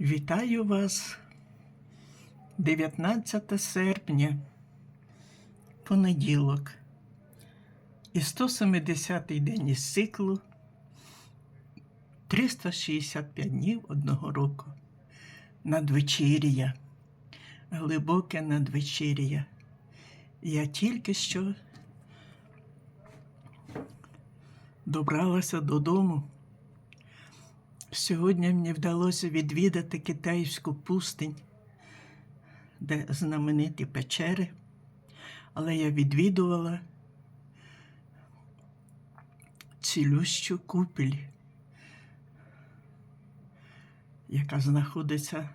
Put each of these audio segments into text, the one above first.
Вітаю вас 19 серпня, понеділок, і 170-й день із циклу 365 днів одного року. Надвечір'я, глибоке надвечір'я. Я тільки що добралася додому. Сьогодні мені вдалося відвідати китайську пустинь, де знамениті печери, але я відвідувала цілющу купіль, яка знаходиться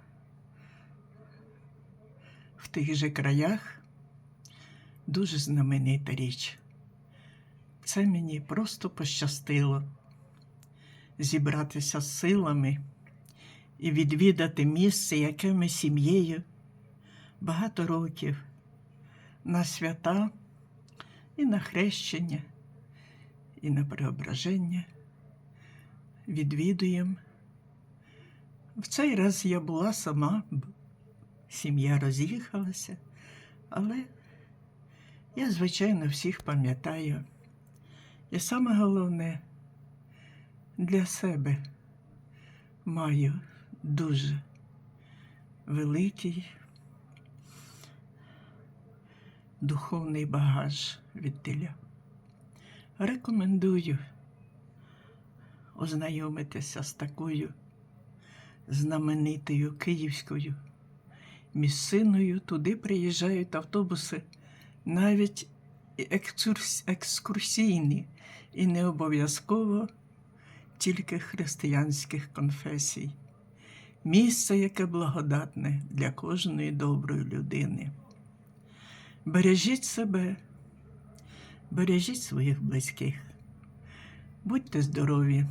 в тих же краях. Дуже знаменита річ. Це мені просто пощастило зібратися з силами і відвідати місце, яке ми сім'єю багато років на свята і на хрещення, і на преображення відвідуємо. В цей раз я була сама, сім'я роз'їхалася, але я, звичайно, всіх пам'ятаю. І саме головне, для себе маю дуже великий духовний багаж від теля. Рекомендую ознайомитися з такою знаменитою київською місциною. Туди приїжджають автобуси навіть екскурсійні і не обов'язково тільки християнських конфесій. Місце, яке благодатне для кожної доброї людини. Бережіть себе, бережіть своїх близьких, будьте здорові.